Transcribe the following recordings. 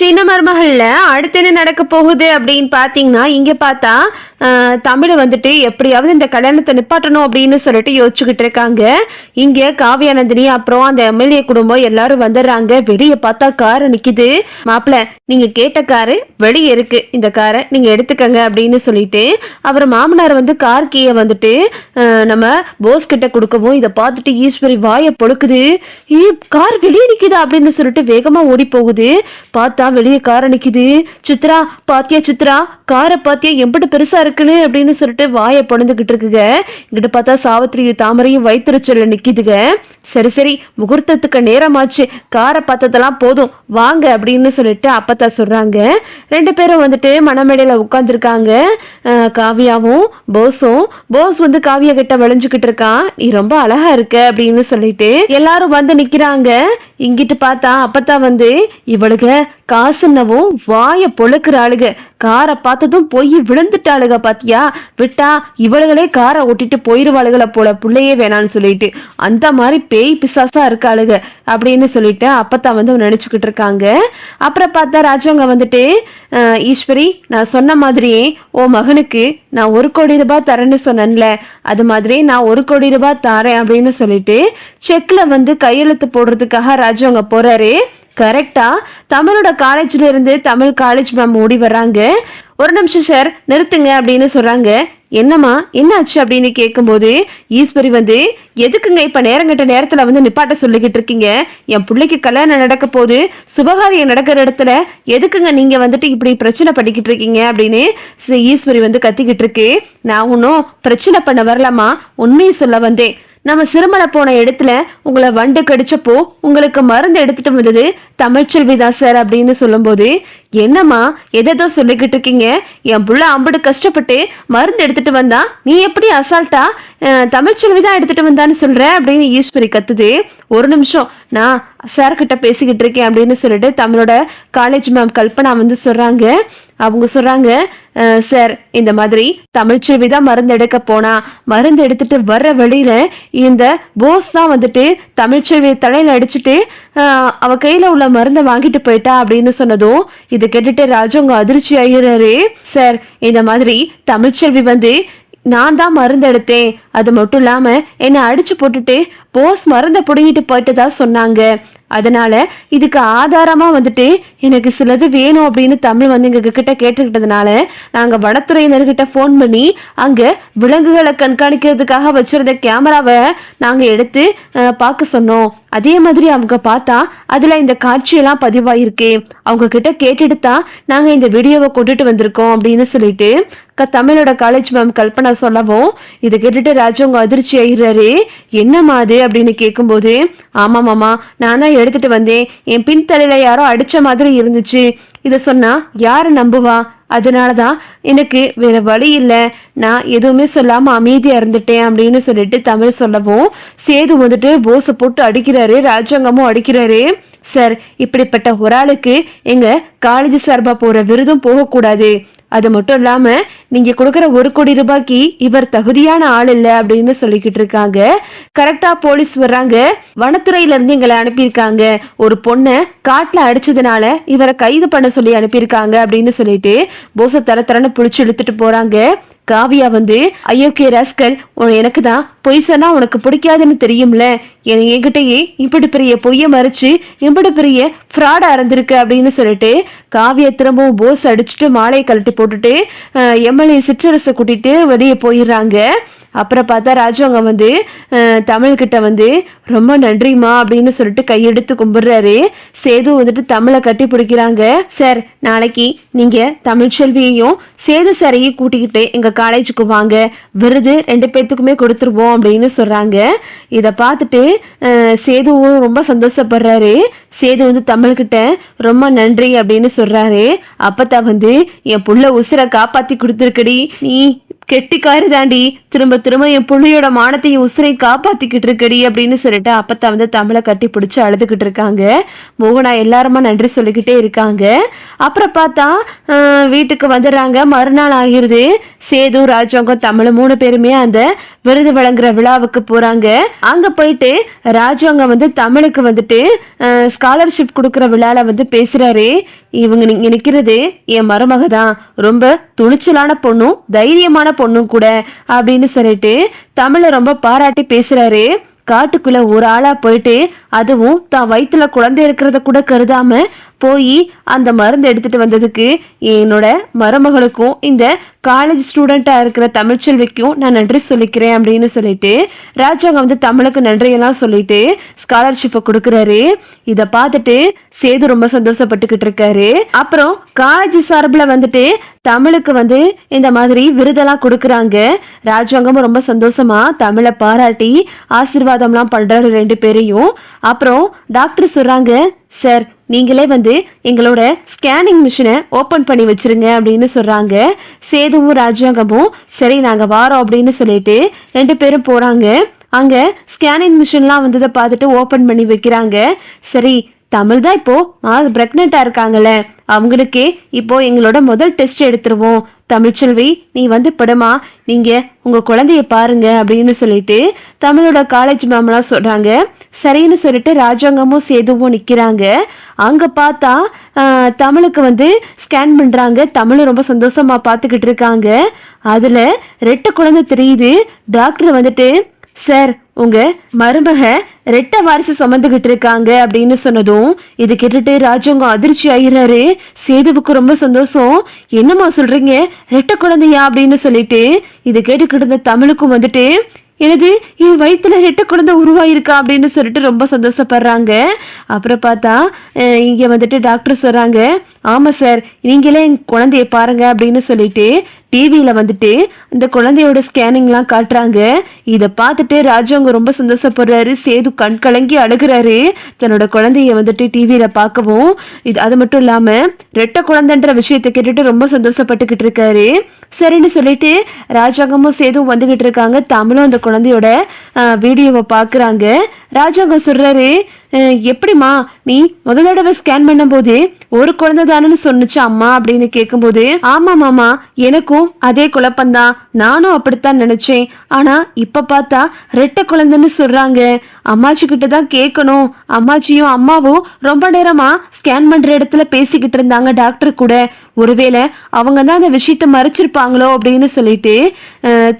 சின்ன மருமகள்ல அடுத்து என்ன நடக்க போகுது அப்படின்னு பாத்தீங்கன்னா இங்க பார்த்தா தமிழை வந்துட்டு எப்படியாவது இந்த கல்யாணத்தை நிப்பாட்டணும் அப்படின்னு சொல்லிட்டு யோசிச்சுக்கிட்டு இருக்காங்க. இங்க காவியானந்தினி அப்புறம் அந்த எம்எல்ஏ குடும்பம் எல்லாரும் வந்துடுறாங்க. வெளியே பார்த்தா காரு நிக்குது. மாப்பிள்ள நீங்க கேட்ட காரு வெளியே இருக்கு. இந்த காரை நீங்க எடுத்துக்கங்க அப்படின்னு சொல்லிட்டு அவர் மாமனார் வந்து கார் கீயை வந்துட்டு நம்ம போஸ் கிட்ட கொடுக்கவும் இதை பார்த்துட்டு ஈஸ்வரி வாயை பொழுக்குது. ஈ கார் வெளியே நிக்குது அப்படின்னு சொல்லிட்டு வேகமா ஓடி போகுது. பார்த்தா வெளியே கார் நிக்குது. சித்ரா பாத்தியா சித்ரா? காரை பாத்தியா எம்பிட்டு பெருசா இருக்குன்னு அப்படின்னு சொல்லிட்டு வாயை பொழந்துகிட்டு இருக்குங்க. இங்கிட்ட பார்த்தா சாவித்திரி தாமரையும் வயிற்றுச்சல்ல நிக்குதுங்க. சரி சரி முகூர்த்தத்துக்கு நேரமாச்சு. காரை பார்த்ததெல்லாம் போதும். வாங்க அப்படின்னு சொல்லிட்டு அப்பத்தா சொல்றாங்க. ரெண்டு பேரும் வந்துட்டு மணமேடையில உட்காந்துருக்காங்க காவியாவும் போஸும். போஸ் வந்து காவியா கிட்ட விளைஞ்சுக்கிட்டு இருக்கான். நீ ரொம்ப அழகா இருக்க அப்படின்னு சொல்லிட்டு எல்லாரும் வந்து நிக்கிறாங்க. இங்கிட்டு பார்த்தா அப்பத்தா வந்து இவளுக காசுன்னவும் வாய பொழுக்கிற ஆளுக காரை பார்த்ததும் போய் விழுந்துட்டாளுக பாத்தியா? விட்டா இவளுகளே காரை ஓட்டிட்டு போயிருவாளுகளை போல பிள்ளையே வேணான்னு சொல்லிட்டு. அந்த மாதிரி பேய் பிசாசா இருக்காளுக அப்படின்னு சொல்லிட்டு அப்பத்தான் வந்து நினைச்சுக்கிட்டு இருக்காங்க. அப்புறம் பார்த்தா ராஜவங்க வந்துட்டு ஈஸ்வரி நான் சொன்ன மாதிரியே ஓ மகனுக்கு நான் ஒரு கோடி ரூபாய் தரேன்னு சொன்னேன்ல. அது மாதிரி நான் ஒரு கோடி ரூபாய் தரேன் அப்படின்னு சொல்லிட்டு செக்ல வந்து கையெழுத்து போடுறதுக்காக ராஜவங்க போறாரு. கரெக்டா தமிழோட காலேஜ்ல இருந்து தமிழ் காலேஜ் மேம் ஓடி வர்றாங்க. ஒரு நிமிஷம் சார் நிறுத்துங்க அப்படின்னு சொல்றாங்க. என்னம்மா என்னாச்சு அப்படின்னு கேட்கும்போது ஈஸ்வரி வந்து எதுக்குங்க இப்ப நேரங்கட்ட நேரத்துல வந்து நிப்பாட்ட சொல்லிக்கிட்டு இருக்கீங்க? என் பிள்ளைக்கு கல்யாணம் நடக்க போது சுபகாரியம் நடக்கிற இடத்துல எதுக்குங்க நீங்க வந்துட்டு இப்படி பிரச்சனை பண்ணிக்கிட்டு இருக்கீங்க? அப்படின்னு ஈஸ்வரி வந்து கத்திக்கிட்டு இருக்கு. நான் ஒன்றும் பிரச்சனை பண்ண வரலாமா உண்மையை சொல்ல வந்தேன். நம்ம சிறுமலை போன இடத்துல உங்களை வண்டு கடிச்சப்போ உங்களுக்கு மருந்து எடுத்துட்டு வந்தது தமிழ்ச்செல்வி தான் சார் அப்படின்னு சொல்லும்போது என்னம்மா எதோ சொல்லிக்கிட்டு இருக்கீங்க? என் புள்ள அம்புடு கஷ்டப்பட்டு மருந்து எடுத்துட்டு வந்தா நீ எப்படி அசால்ட்டா தமிழ்ச்செல்வி தான் எடுத்துட்டு வந்தான்னு சொல்ற? அப்படின்னு ஈஸ்வரி கத்துது. ஒரு நிமிஷம் நான் சார்கிட்ட பேசிக்கிட்டு இருக்கேன் அப்படின்னு சொல்லிட்டு தமிழோட காலேஜ் மேம் கல்பனா வந்து சொல்றாங்க. அவங்க சொல்றாங்க சார் இந்த மாதிரி தமிழ்ச்செல்வி தான் மருந்து எடுக்க போனா மருந்து எடுத்துட்டு வர்ற வழியில இந்த போஸ் தான் வந்துட்டு தமிழ்ச்செல்வியை தலையில அடிச்சுட்டு அவ கையில உள்ள மருந்தை வாங்கிட்டு போயிட்டா? அப்படின்னு சொன்னதும் இதை கேட்டுட்டு ராஜவங்க அதிர்ச்சி ஆகிறாரு சார் இந்த மாதிரி தமிழ்ச்செல்வி வந்து நான் தான் மருந்து எடுத்தேன். அது மட்டும் இல்லாம என்னை அடிச்சு போட்டுட்டு போஸ் மருந்தை புடுங்கிட்டு தான் சொன்னாங்க. அதனால இதுக்கு ஆதாரமா வந்துட்டு எனக்கு சிலது வேணும் அப்படின்னு தமிழ் வந்து எங்க கிட்ட கேட்டுக்கிட்டதுனால நாங்க வனத்துறையினர்கிட்ட ஃபோன் பண்ணி அங்க விலங்குகளை கண்காணிக்கிறதுக்காக வச்சிருந்த கேமராவை நாங்க எடுத்து பார்க்க சொன்னோம். அதே மாதிரி அவங்க பார்த்தா அதுல இந்த காட்சியெல்லாம் பதிவாயிருக்கு. அவங்க கிட்ட கேட்டுட்டு தான் நாங்க இந்த வீடியோவை கொண்டுட்டு வந்திருக்கோம் அப்படின்னு சொல்லிட்டு க- தமிழோட காலேஜ் மேம் கல்பனா சொல்லவும் இதை கேட்டுட்டு ராஜவங்க அதிர்ச்சி ஆயிடுறாரு. என்னம்மா அது அப்படின்னு கேட்கும்போது ஆமா மாமா நான் தான் எடுத்துட்டு வந்தேன். என் பின்தலையில யாரோ அடிச்ச மாதிரி இருந்துச்சு. இதை சொன்னா யாரு நம்புவா? அதனால தான் எனக்கு வேற வழி இல்லை. நான் எதுவுமே சொல்லாம அமைதியா இருந்துட்டேன் அப்படின்னு சொல்லிட்டு தமிழ் சொல்லவும் சேது வந்துட்டு போஸை போட்டு அடிக்கிறாரு ராஜாங்கமும் அடிக்கிறாரு. சார் இப்படிப்பட்ட ஒரு ஆளுக்கு எங்க காலேஜ் சார்பா போற விருதும் போகக்கூடாது. அது மட்டும் இல்லாம நீங்க கொடுக்குற ஒரு கோடி ரூபாய்க்கு இவர் தகுதியான ஆள் இல்ல அப்படின்னு சொல்லிக்கிட்டு இருக்காங்க. கரெக்டா போலீஸ் வர்றாங்க. வனத்துறையில இருந்து எங்களை அனுப்பியிருக்காங்க. ஒரு பொண்ணை காட்டுல அடிச்சதுனால இவரை கைது பண்ண சொல்லி அனுப்பியிருக்காங்க அப்படின்னு சொல்லிட்டு போச தர தரன்னு புடிச்சு இழுத்துட்டு போறாங்க. காவியா வந்து ஐயோக்கிய ராஸ்கல் எனக்கு தான் பொய் சொன்னா உனக்கு பிடிக்காதுன்னு தெரியும்ல? என் என்கிட்டயே இப்படி பெரிய பொய்ய மறைச்சு இப்படி பெரிய ஃப்ராட் அறந்திருக்கு அப்படின்னு சொல்லிட்டு காவிய திரும்பவும் போஸ் அடிச்சுட்டு மாலையை கழட்டி போட்டுட்டு எம்எல்ஏ சிற்றரசை கூட்டிட்டு வெளியே போயிடுறாங்க. அப்புறம் பார்த்தா ராஜவங்க வந்து தமிழ்கிட்ட வந்து ரொம்ப நன்றிம்மா அப்படின்னு சொல்லிட்டு கையெடுத்து கும்பிடுறாரு. சேது வந்துட்டு தமிழை கட்டி பிடிக்கிறாங்க. சார் நாளைக்கு நீங்க தமிழ்ச்செல்வியையும் சேது சாரையும் கூட்டிக்கிட்டு எங்க காலேஜுக்கு வாங்க. விருது ரெண்டு பேர்த்துக்குமே கொடுத்துருவோம். அப்படின்னு சொல்றாங்க. இதை பார்த்துட்டு அஹ், சேதுவும் ரொம்ப சந்தோஷப்படுறாரு. சேது வந்து தமிழ்கிட்ட ரொம்ப நன்றி அப்படின்னு சொல்றாரு. அப்பத்தா வந்து என் புள்ள உசுரை காப்பாத்தி கொடுத்துருக்கடி. நீ கெட்டிக்காரு தாண்டி திரும்ப திரும்ப என் புள்ளையோட மானத்தையும் உசுரையும் காப்பாத்திக்கிட்டு இருக்கடி அப்படின்னு சொல்லிட்டு அப்பத்தா வந்து தமிழை கட்டி பிடிச்சி அழுதுகிட்டு இருக்காங்க. மோகனா எல்லாருமா நன்றி சொல்லிக்கிட்டே இருக்காங்க. அப்புறம் பார்த்தா வீட்டுக்கு வந்துடுறாங்க. மறுநாள் ஆகிருது. சேது ராஜாங்கம் தமிழ் மூணு பேருமே அந்த விருது வழங்குற விழாவுக்கு போறாங்க. அங்க போயிட்டு ராஜாங்க வந்து தமிழுக்கு வந்துட்டு ஸ்காலர்ஷிப் கொடுக்குற விழால வந்து பேசுறாரு. இவங்க நீங்க நிக்கிறது என் மருமக தான் ரொம்ப துணிச்சலான பொண்ணும் தைரியமான பொண்ணும் கூட அப்படின்னு சொல்லிட்டு தமிழை ரொம்ப பாராட்டி பேசுறாரு. காட்டுக்குள்ள ஒரு ஆளா போயிட்டு அதுவும் தான் வயித்துல குழந்தை இருக்கிறத கூட கருதாம போய் அந்த மருந்து எடுத்துட்டு வந்ததுக்கு என்னோட மருமகளுக்கும் இந்த காலேஜ் ஸ்டூடெண்ட்டாக இருக்கிற தமிழ்ச்செல்விக்கும் நான் நன்றி சொல்லிக்கிறேன் அப்படின்னு சொல்லிட்டு ராஜாங்க வந்து தமிழுக்கு நன்றியெல்லாம் சொல்லிட்டு ஸ்காலர்ஷிப்பை கொடுக்குறாரு. இதை பார்த்துட்டு சேது ரொம்ப சந்தோஷப்பட்டுக்கிட்டு இருக்காரு. அப்புறம் காலேஜ் சார்பில் வந்துட்டு தமிழுக்கு வந்து இந்த மாதிரி விருதெல்லாம் கொடுக்குறாங்க. ராஜாங்கமும் ரொம்ப சந்தோஷமா தமிழை பாராட்டி ஆசீர்வாதம்லாம் பண்ணுறாரு ரெண்டு பேரையும். அப்புறம் டாக்டர் சொல்கிறாங்க சார் நீங்களே வந்து எங்களோட ஸ்கேனிங் மிஷினை ஓப்பன் பண்ணி வச்சிருங்க அப்படின்னு சொல்கிறாங்க சேதுவும் ராஜாங்கமும் சரி நாங்கள் வாரோம் அப்படின்னு சொல்லிட்டு ரெண்டு பேரும் போகிறாங்க அங்கே ஸ்கேனிங் மிஷின்லாம் வந்ததை பார்த்துட்டு ஓப்பன் பண்ணி வைக்கிறாங்க. சரி தமிழ் தான் இப்போ பிரெக்னெண்டா இருக்காங்களே அவங்களுக்கே இப்போ எங்களோட முதல் டெஸ்ட் எடுத்துருவோம். தமிழ்ச்செல்வி நீ வந்து படமா? நீங்க உங்க குழந்தைய பாருங்க அப்படின்னு சொல்லிட்டு தமிழோட காலேஜ் மேம்லாம் சொல்றாங்க. சரின்னு சொல்லிட்டு ராஜாங்கமும் சேதுவும் நிக்கிறாங்க. அங்க பார்த்தா தமிழுக்கு வந்து ஸ்கேன் பண்றாங்க. தமிழ் ரொம்ப சந்தோஷமா பார்த்துக்கிட்டு இருக்காங்க. அதுல ரெட்டு குழந்தை தெரியுது. டாக்டர் வந்துட்டு சார் உங்க மருமக ரெட்டை வாரிசு சுமந்துகிட்டு இருக்காங்க அப்படின்னு சொன்னதும் இது கேட்டுட்டு ராஜவங்க அதிர்ச்சி ஆயிடுறாரு. சேதுவுக்கு ரொம்ப சந்தோஷம். என்னம்மா சொல்றீங்க? ரெட்டை குழந்தையா அப்படின்னு சொல்லிட்டு இது கேட்டுக்கிட்டு இருந்த தமிழுக்கும் வந்துட்டு எனது என் வயிற்றுல ரெட்டை குழந்தை உருவாயிருக்கா? அப்படின்னு சொல்லிட்டு ரொம்ப சந்தோஷப்படுறாங்க. அப்புறம் பார்த்தா இங்கே இங்க வந்துட்டு டாக்டர் சொல்றாங்க ஆமாம் சார் நீங்களே என் குழந்தைய பாருங்க அப்படின்னு சொல்லிட்டு டிவியில் வந்துட்டு இந்த குழந்தையோட ஸ்கேனிங்லாம் காட்டுறாங்க. இதை பார்த்துட்டு ராஜாங்க ரொம்ப சந்தோஷப்படுறாரு. சேது கண் கலங்கி அழுகுறாரு. தன்னோட குழந்தைய வந்துட்டு டிவியில் பார்க்கவும். இது அது மட்டும் இல்லாமல் ரெட்டை குழந்தைன்ற விஷயத்தை கேட்டுட்டு ரொம்ப சந்தோஷப்பட்டுக்கிட்டு இருக்காரு. சரின்னு சொல்லிட்டு ராஜாங்கமும் சேதும் வந்துகிட்டு இருக்காங்க. தமிழும் அந்த குழந்தையோட வீடியோவை பார்க்குறாங்க. ராஜாங்கம் சொல்கிறாரு எப்படிம்மா? நீ முதல் தடவை ஸ்கேன் பண்ணும்போது ஒரு குழந்தை தானேன்னு சொன்னுச்சு அம்மா அப்படின்னு கேட்கும்போது ஆமா மாமா எனக்கும் அதே குழப்பம்தான். நானும் அப்படித்தான் நினைச்சேன். ஆனா இப்ப பார்த்தா ரெட்டை குழந்தைன்னு சொல்றாங்க. அம்மாச்சி கிட்ட தான் கேட்கணும். அம்மாச்சியும் அம்மாவும் ரொம்ப நேரமா ஸ்கேன் பண்ற இடத்துல பேசிக்கிட்டு இருந்தாங்க டாக்டர் கூட. ஒருவேளை அவங்க தான் அந்த விஷயத்த மறைச்சிருப்பாங்களோ அப்படின்னு சொல்லிட்டு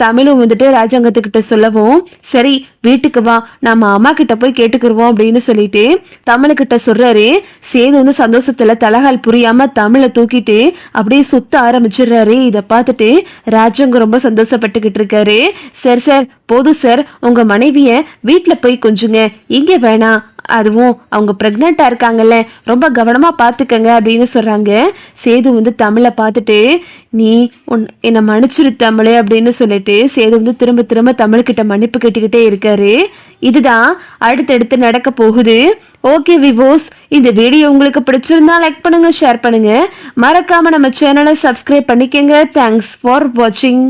தமிழும் வந்துட்டு ராஜாங்கத்துக்கிட்ட சொல்லவும் சரி வீட்டுக்கு வா. நம்ம அம்மா கிட்ட போய் கேட்டுக்கிருவோம் அப்படின்னு சொல்லிட்டு தமிழுக்கிட்ட சொல்றாரு. சேது வந்து சந்தோஷத்துல தலகால் புரியாம தமிழை தூக்கிட்டு அப்படியே சுத்த ஆரம்பிச்சிடுறாரு. இதை பார்த்துட்டு ராஜாங்க ரொம்ப சந்தோஷப்பட்டுக்கிட்டு இருக்காரு. சார் சார் போதும் சார் உங்க மனைவிய வீட்டுல போய் கொஞ்சுங்க. இங்க வேணாம் அதுவும் அவங்க பிரெக்னெண்டா இருக்காங்கல்ல. ரொம்ப கவனமா பாத்துக்கங்க அப்படின்னு சொல்றாங்க. சேது வந்து தமிழை பார்த்துட்டு நீ உன் என்னை மன்னிச்சிரு தமிழே அப்படின்னு சொல்லிட்டு சேது வந்து திரும்ப திரும்ப தமிழ்கிட்ட மன்னிப்பு கேட்டுக்கிட்டே இருக்காரு. இதுதான் அடுத்தடுத்து நடக்க போகுது. ஓகே விவோஸ் இந்த வீடியோ உங்களுக்கு பிடிச்சிருந்தா லைக் பண்ணுங்க ஷேர் பண்ணுங்க. மறக்காம நம்ம சேனலை சப்ஸ்கிரைப் பண்ணிக்கங்க. தேங்க்ஸ் ஃபார் வாட்சிங்